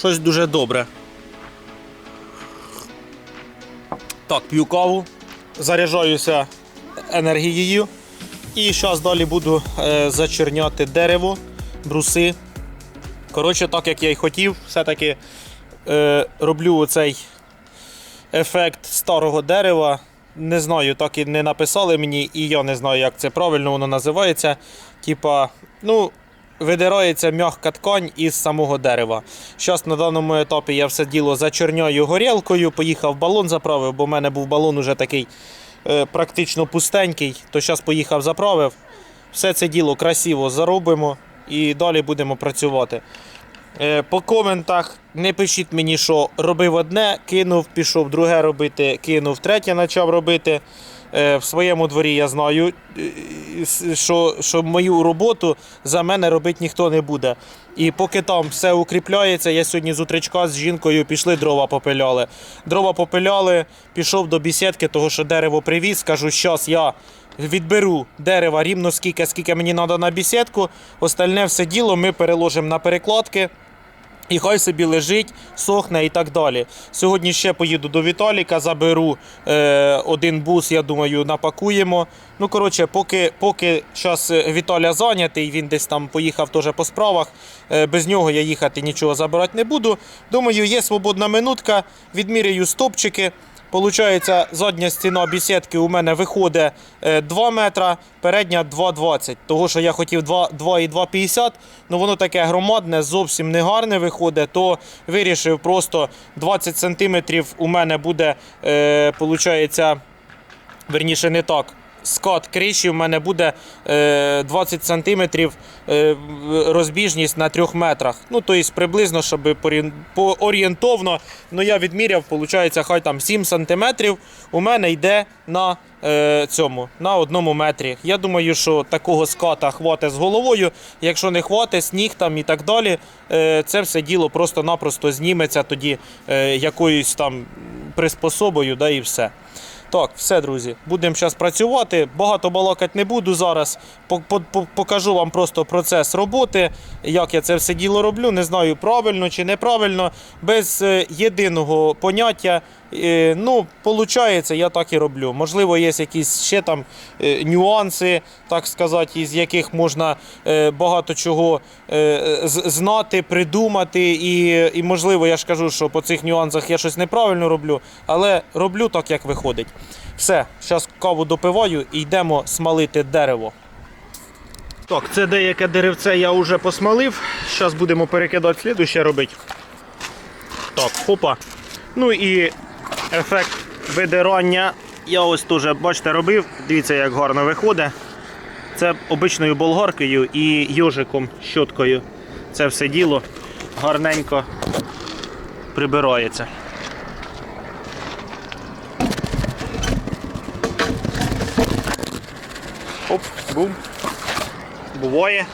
щось дуже добре. Так, п'ю каву, заряджаюся енергією. І зараз далі буду е, зачерняти дерево, бруси. Коротше, так як я й хотів, все-таки е, роблю оцей ефект старого дерева. Не знаю, так і не написали мені, і я не знаю, як це правильно воно називається. Типа, ну, видирається м'яка ткань із самого дерева. Зараз на даному етапі я все діло зачерняю горілкою, поїхав балон заправив, бо в мене був балон уже такий е, практично пустенький. То зараз поїхав заправив. Все це діло красиво заробимо і далі будемо працювати. Е, По коментах не пишіть мені, що робив одне, кинув, пішов друге робити, кинув, третє почав робити. Е, В своєму дворі я знаю, е, що, що мою роботу за мене робити ніхто не буде. І поки там все укріпляється, я сьогодні з утречка з жінкою пішли дрова попиляли. Дрова попиляли, пішов до бісідки, того що дерево привіз. Кажу, щас я відберу дерева рівно скільки, скільки мені треба на бісідку. Остальне все діло ми переложимо на перекладки. І хай собі лежить, сохне і так далі. Сьогодні ще поїду до Віталіка, заберу е, один бус, я думаю, напакуємо. Ну, коротше, поки, поки зараз Віталя зайнятий, він десь там поїхав теж по справах. Е, без нього я їхати нічого забирати не буду. Думаю, є свободна минутка, відміряю стопчики. Получається, задня стіна бісідки у мене виходить е, 2 метра, передня 2,20. Того, що я хотів 2 2 і 2,50, ну воно таке громадне, зовсім не гарне виходить, то вирішив просто 20 сантиметрів у мене буде, е, получається, верніше не так. Скат криші в мене буде е, 20 сантиметрів е, розбіжність на 3 метрах. Ну, тобто приблизно, щоб поорієнтовно, ну я відміряв, виходить, хай там 7 сантиметрів у мене йде на е, цьому, на одному метрі. Я думаю, що такого ската хватить з головою. Якщо не хватить, сніг там і так далі, е, це все діло просто-напросто зніметься тоді е, якоюсь там приспособою, да, і все. Так, все, друзі, будемо зараз працювати. Багато балакати не буду зараз. По- по- по- Покажу вам просто процес роботи, як я це все діло роблю. Не знаю, правильно чи неправильно. Без е, єдиного поняття. Е, Ну, виходить, я так і роблю. Можливо, є якісь ще там е, нюанси, так сказати, із яких можна багато чого знати, придумати. І, і можливо, я ж кажу, що по цих нюансах я щось неправильно роблю, але роблю так, як виходить. Все, зараз каву допиваю і йдемо смалити дерево. Так, це деяке деревце я вже посмалив. Зараз будемо перекидати слідуще робити. Так, хопа. Ну і ефект видирання я ось теж, бачите, робив. Дивіться, як гарно виходить. Це обичною болгаркою і йожиком, щоткою. Це все діло гарненько прибирається. Оп, бум. Буває.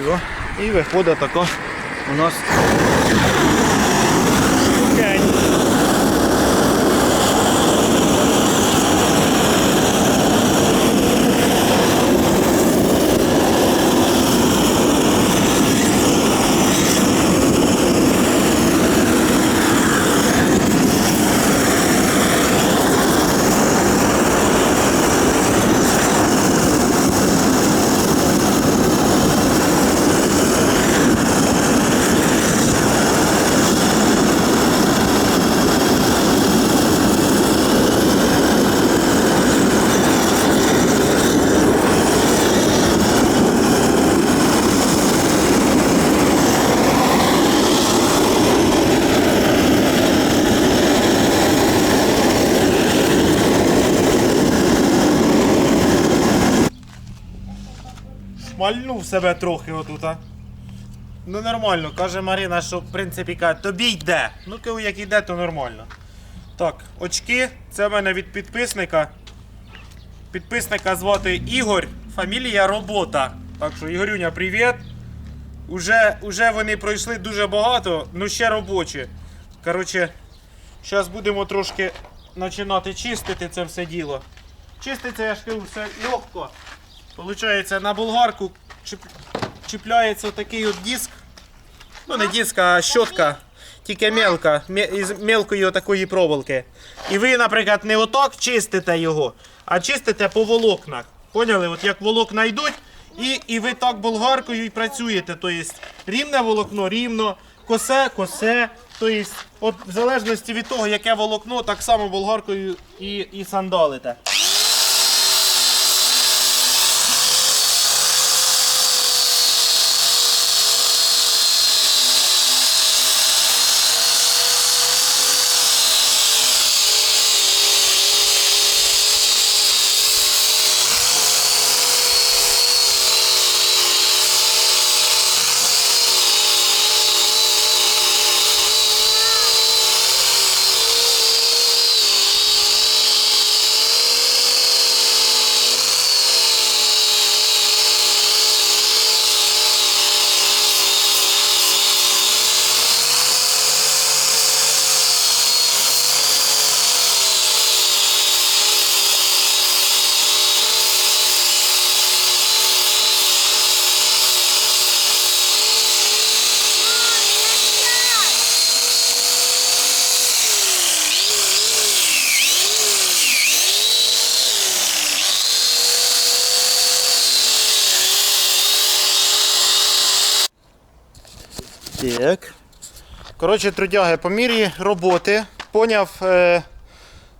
Все. І виходить тако у нас Шмальнув себе трохи отут. Ну нормально, каже Марина, що в принципі каже, тобі йде. Ну коли як йде, то нормально. Так, очки, це в мене від підписника. Підписника звати Ігор, фамілія робота. Так що, Ігорюня, привіт. Уже, уже вони пройшли дуже багато, ну ще робочі. Коротше, зараз будемо трошки починати чистити це все діло. Чиститься, я ж кажу, все легко. Получається, на болгарку чіп... чіпляється такий от диск. Ну, не диск, а щотка. Тільки мелка, із мелкої такої проволоки. І ви, наприклад, не отак чистите його, а чистите по волокнах. Поняли? От як волокна йдуть, і, і ви так болгаркою і працюєте. Тобто рівне волокно рівно, косе, косе. Тобто, от в залежності від того, яке волокно, так само болгаркою і, і сандалите. Так. Коротше, трудяги, по мірі роботи поняв е,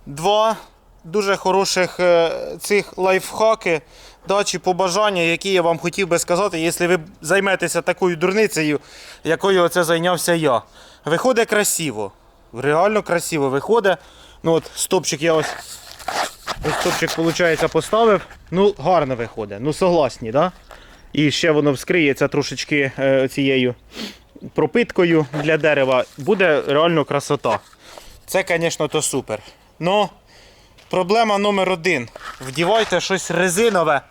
два дуже хороших е, цих лайфхаки, да, побажання, які я вам хотів би сказати, якщо ви займетеся такою дурницею, якою оце зайнявся я. Виходить красиво. Реально красиво виходить. Ну от стопчик я ось. Ось стопчик, виходить, поставив. Ну, гарно виходить. Ну, согласні, да? І ще воно вскриється трошечки е, цією пропиткою для дерева, буде реально красота. Це, звісно, то супер. Ну, проблема номер один. Вдівайте щось резинове.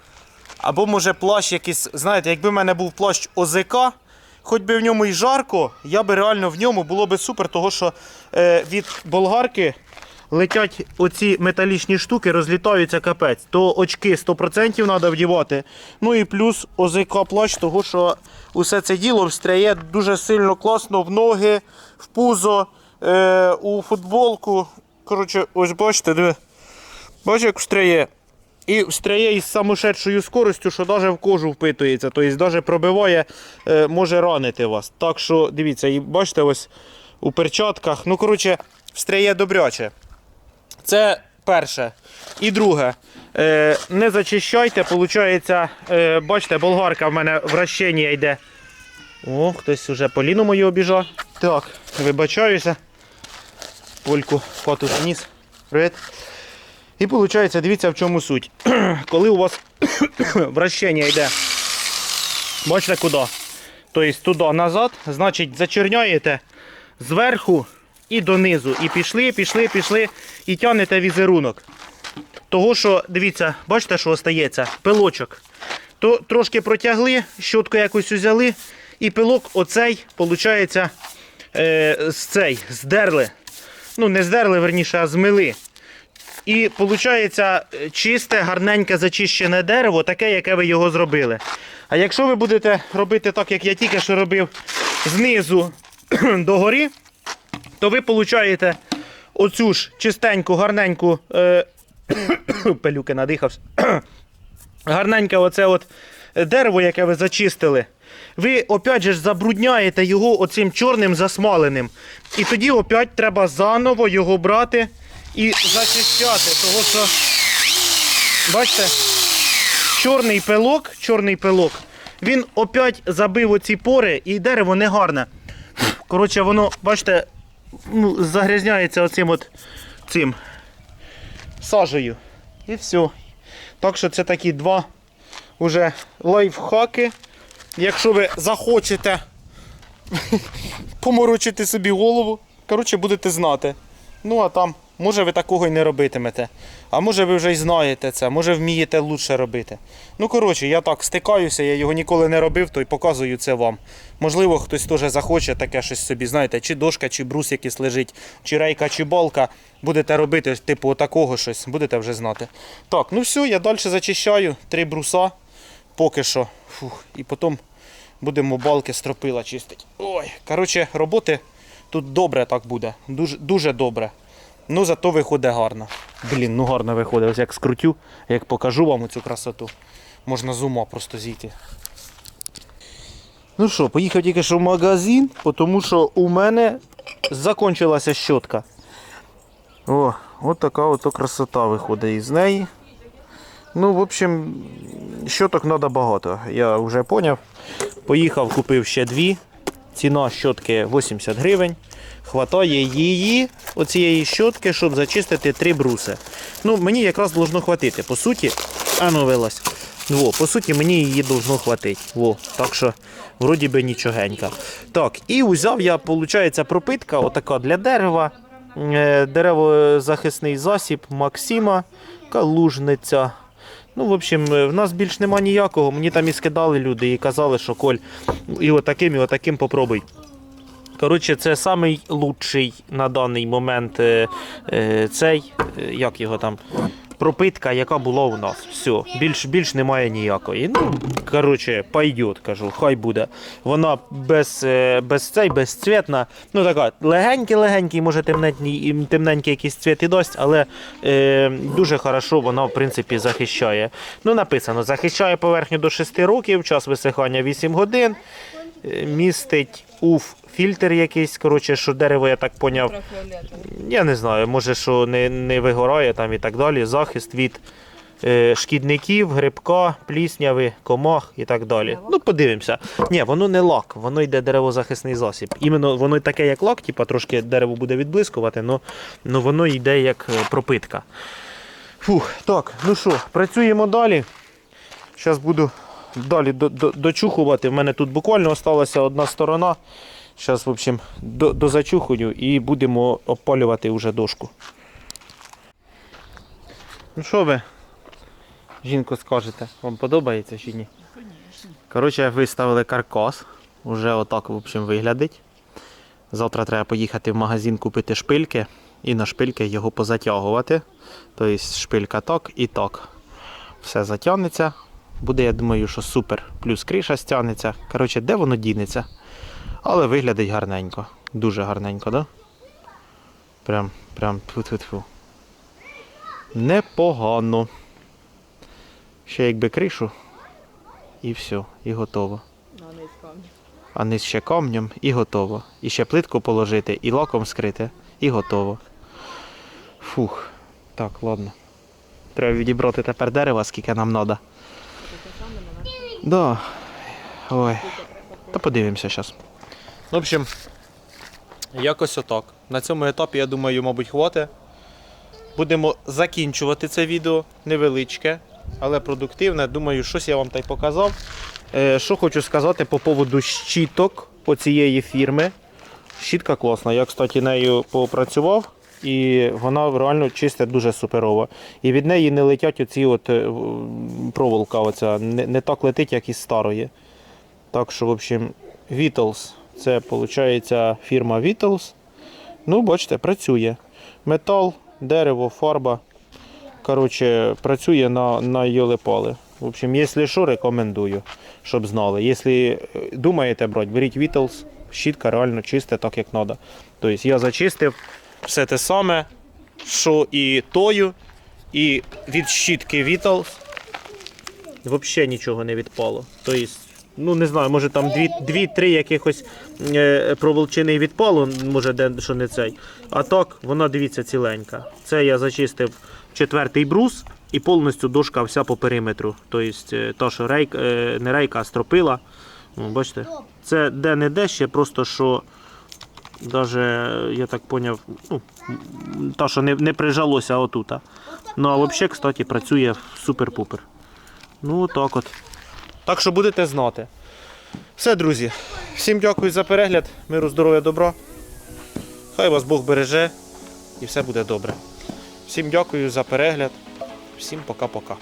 Або може плащ якийсь. Знаєте, якби в мене був плащ ОЗК, хоч би в ньому і жарко, я би реально в ньому було би супер, того що е, від болгарки летять оці металічні штуки, розлітаються капець. То очки 100% треба вдівати. Ну і плюс ОЗК плащ, того що усе це діло встряє дуже сильно класно в ноги, в пузо, е, у футболку. Коротше, ось бачите, диви. Бачиш, як встряє. І встряє із самошедшою скоростю, що навіть в кожу впитується, тобто навіть пробиває, е, може ранити вас. Так що дивіться, і бачите, ось у перчатках. Ну, коротше, встряє добряче. Це перше. І друге. Е, не зачищайте, виходить, е, бачите, болгарка в мене вращення йде. О, хтось вже поліну мою обіжав. Так, вибачаюся. Польку коту заніс. Привіт. І виходить, дивіться в чому суть. Коли у вас вращення йде, бачите куди? Тобто туди назад, значить зачерняєте зверху і донизу. І пішли, пішли, пішли, і тягнете візерунок. Того, що, дивіться, бачите, що остається? Пилочок. То трошки протягли, щотку якось узяли, і пилок оцей, виходить, е, з цей, здерли. Ну, не здерли, верніше, а змили. І виходить чисте, гарненьке зачищене дерево, таке, яке ви його зробили. А якщо ви будете робити так, як я тільки що робив, знизу до гори, то ви получаєте оцю ж чистеньку, гарненьку е, пилюки надихався. Гарненьке оце от дерево, яке ви зачистили. Ви опять же забрудняєте його оцим чорним засмаленим. І тоді опять треба заново його брати і зачищати. Того що, бачите, чорний пилок, чорний пилок, він опять забив оці пори і дерево не гарне. Коротше, воно, бачите, ну, загрязняється оцим от цим сажею. І все. Так що це такі два уже лайфхаки. Якщо ви захочете поморочити собі голову. Коротше, будете знати. Ну, а там, може, ви такого й не робитимете. А може ви вже й знаєте це, може вмієте лучше робити. Ну, коротше, я так стикаюся, я його ніколи не робив, то й показую це вам. Можливо, хтось теж захоче таке щось собі, знаєте, чи дошка, чи брус якийсь лежить, чи рейка, чи балка. Будете робити, типу, такого щось, будете вже знати. Так, ну все, я далі зачищаю три бруса. Поки що. Фух, і потім будемо балки стропила чистити. Ой, коротше, роботи тут добре так буде. Дуже, дуже добре. Ну, зато виходить гарно. Блін, ну гарно виходить. Ось як скрутю, як покажу вам цю красоту. Можна з ума просто зійти. Ну що, поїхав тільки що в магазин, тому що у мене закінчилася щотка. О, от така от красота виходить із неї. Ну, в общем, щоток треба багато. Я вже зрозумів. Поїхав, купив ще дві. Ціна щотки 80 гривень. Хватає її, оцієї щотки, щоб зачистити три бруси. Ну, мені якраз должно хватити. По суті, а ну. Во, по суті, мені її должно хватити. Во, так що, вроді би нічогенька. Так, і взяв я, виходить, пропитка, отака для дерева. Е, Деревозахисний засіб Максима, калужниця. Ну, в общем, е, в нас більш нема ніякого. Мені там і скидали люди і казали, що Коль, і отаким, і отаким попробуй. Коротше, це лучший на даний момент е, е, цей, е, як його там, пропитка, яка була у нас. Все, більш, більш немає ніякої. Ну, коротше, пойдет, кажу, хай буде. Вона без, е, без цей, безцвітна. Ну така, легенький-легенький, може темненький, темненький якийсь цвіт і дасть, але е, дуже хорошо вона, в принципі, захищає. Ну, написано, захищає поверхню до 6 років, час висихання 8 годин. Містить УФ фільтр якийсь, коротше, що дерево, я так поняв, я не знаю, може, що не, не вигорає там і так далі. Захист від е, шкідників, грибка, плісняви, комах і так далі. Ну, подивимося. Ні, воно не лак, воно йде деревозахисний засіб. Іменно воно таке, як лак, типа трошки дерево буде відблискувати, але воно йде як е, пропитка. Фух, так, ну що, працюємо далі. Зараз буду далі до- до- дочухувати. В мене тут буквально залишилася одна сторона. Зараз, в общем, до, дозачухую і будемо опалювати вже дошку. Ну що ви, жінко, скажете, вам подобається чи ні? Коротше, виставили каркас. Уже отак, в общем, виглядить. Завтра треба поїхати в магазин купити шпильки і на шпильки його позатягувати. Тобто шпилька так і так. Все затягнеться. Буде, я думаю, що супер. Плюс криша стягнеться. Коротше, де воно дінеться? Але виглядить гарненько. Дуже гарненько, да? Прям, прям тьфу-тьфу-тьфу. Непогано. Ще якби кришу. І все, і готово. А низ ще камнем і готово. І ще плитку положити, і лаком скрити, і готово. Фух. Так, ладно. Треба відібрати тепер дерева, скільки нам треба. Да. Ой. Та подивимося зараз. В общем, якось отак. На цьому етапі, я думаю, мабуть, хватить. Будемо закінчувати це відео невеличке, але продуктивне. Думаю, щось я вам так показав. Е, що хочу сказати по поводу щіток оцієї фірми. Щітка класна. Я, кстати, нею попрацював. І вона реально чистить дуже суперово. І від неї не летять оці от е, проволока, оця, не, не так летить, як із старої. Так що, в общем, Vittles. Це виходить фірма Vittles. Ну, бачите, працює. Метал, дерево, фарба. Коротше, працює на, на йолепали. В общем, якщо що, рекомендую, щоб знали. Якщо е, думаєте брати, беріть Vittles, щітка реально чиста так, як треба. Тобто я зачистив все те саме, що і тою, і від щітки Vittles взагалі нічого не відпало. Тобто, ну не знаю, може там дві-три якихось е, проволочини відпало, може де що не цей. А так, вона дивіться ціленька. Це я зачистив четвертий брус і повністю дошка вся по периметру. Тобто, та, що рейк, е, не рейка, а стропила. О, бачите? Це де-не-де ще, просто що. Даже, я так поняв, ну, та, що не, не прижалося отута. Ну а взагалі, кстати, працює супер-пупер. Ну, так от. Так що будете знати. Все, друзі. Всім дякую за перегляд. Миру, здоров'я, добра. Хай вас Бог береже і все буде добре. Всім дякую за перегляд. Всім пока-пока.